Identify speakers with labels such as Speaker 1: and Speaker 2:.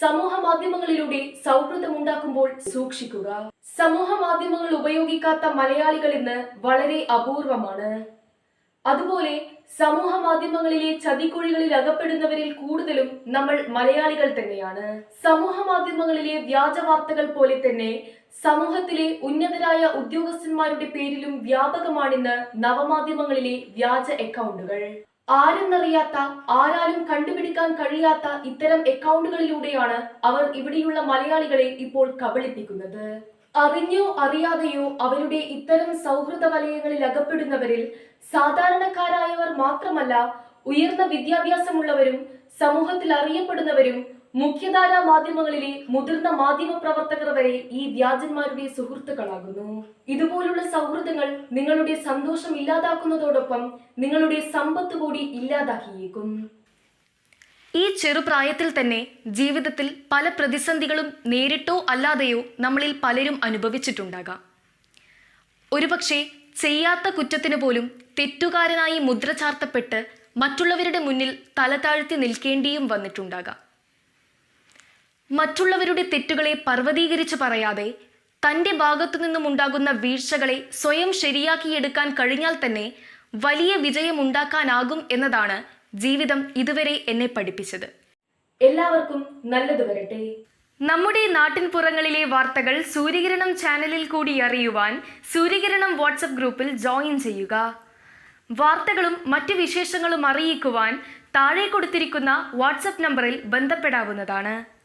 Speaker 1: സമൂഹ മാധ്യമങ്ങളിലൂടെ സൗഹൃദമുണ്ടാക്കുമ്പോൾ സൂക്ഷിക്കുക. സമൂഹ മാധ്യമങ്ങൾ ഉപയോഗിക്കാത്ത മലയാളികൾ ഇന്ന് വളരെ അപൂർവമാണ്. അതുപോലെ സമൂഹ മാധ്യമങ്ങളിലെ ചതിക്കുഴികളിൽ അകപ്പെടുന്നവരിൽ കൂടുതലും നമ്മൾ മലയാളികൾ തന്നെയാണ്. സമൂഹ മാധ്യമങ്ങളിലെ വ്യാജ വാർത്തകൾ പോലെ തന്നെ സമൂഹത്തിലെ ഉന്നതരായ ഉദ്യോഗസ്ഥന്മാരുടെ പേരിലും വ്യാപകമാണിന്ന് നവമാധ്യമങ്ങളിലെ വ്യാജ അക്കൗണ്ടുകൾ. ആരെന്നറിയാത്ത ആരാലും കണ്ടുപിടിക്കാൻ കഴിയാത്ത ഇത്തരം അക്കൗണ്ടുകളിലൂടെയാണ് അവർ ഇവിടെയുള്ള മലയാളികളെ ഇപ്പോൾ കബളിപ്പിക്കുന്നത്. അറിഞ്ഞോ അറിയാതെയോ അവരുടെ ഇത്തരം സൗഹൃദ വലയങ്ങളിൽ അകപ്പെടുന്നവരിൽ സാധാരണക്കാരായവർ മാത്രമല്ല ഉയർന്ന വിദ്യാഭ്യാസമുള്ളവരും സമൂഹത്തിൽ അറിയപ്പെടുന്നവരും മുഖ്യധാരാ മാധ്യമങ്ങളിലെ മുതിർന്ന മാധ്യമ പ്രവർത്തകർ വരെ ഈ വ്യാജന്മാരുടെ സുഹൃത്തുക്കളാകുന്നു. ഇതുപോലുള്ള സൗഹൃദങ്ങൾ നിങ്ങളുടെ സന്തോഷം ഇല്ലാതാക്കുന്നതോടൊപ്പം നിങ്ങളുടെ സമ്പത്ത് കൂടി ഇല്ലാതാക്കിയേക്കും.
Speaker 2: ഈ ചെറുപ്രായത്തിൽ തന്നെ ജീവിതത്തിൽ പല പ്രതിസന്ധികളും നേരിട്ടോ അല്ലാതെയോ നമ്മളിൽ പലരും അനുഭവിച്ചിട്ടുണ്ടാകാം. ഒരുപക്ഷെ ചെയ്യാത്ത കുറ്റത്തിന് പോലും തെറ്റുകാരനായി മുദ്ര ചാർത്തപ്പെട്ട് മറ്റുള്ളവരുടെ മുന്നിൽ തല താഴ്ത്തി നിൽക്കേണ്ടിയും വന്നിട്ടുണ്ടാകാം. മറ്റുള്ളവരുടെ തെറ്റുകളെ പർവതീകരിച്ച് പറയാതെ തന്റെ ഭാഗത്തു നിന്നും ഉണ്ടാകുന്ന വീഴ്ചകളെ സ്വയം ശരിയാക്കിയെടുക്കാൻ കഴിഞ്ഞാൽ തന്നെ വലിയ വിജയമുണ്ടാക്കാനാകും എന്നതാണ് ജീവിതം ഇതുവരെ എന്നെ പഠിപ്പിച്ചത്.
Speaker 1: എല്ലാവർക്കും നല്ലത് വരട്ടെ.
Speaker 2: നമ്മുടെ നാട്ടിൻ പുറങ്ങളിലെ വാർത്തകൾ സൂര്യകിരണം ചാനലിൽ കൂടി അറിയുവാൻ സൂര്യകിരണം വാട്സപ്പ് ഗ്രൂപ്പിൽ ജോയിൻ ചെയ്യുക. വാർത്തകളും മറ്റ് വിശേഷങ്ങളും അറിയിക്കുവാൻ താഴെ കൊടുത്തിരിക്കുന്ന വാട്സപ്പ് നമ്പറിൽ ബന്ധപ്പെടാവുന്നതാണ്.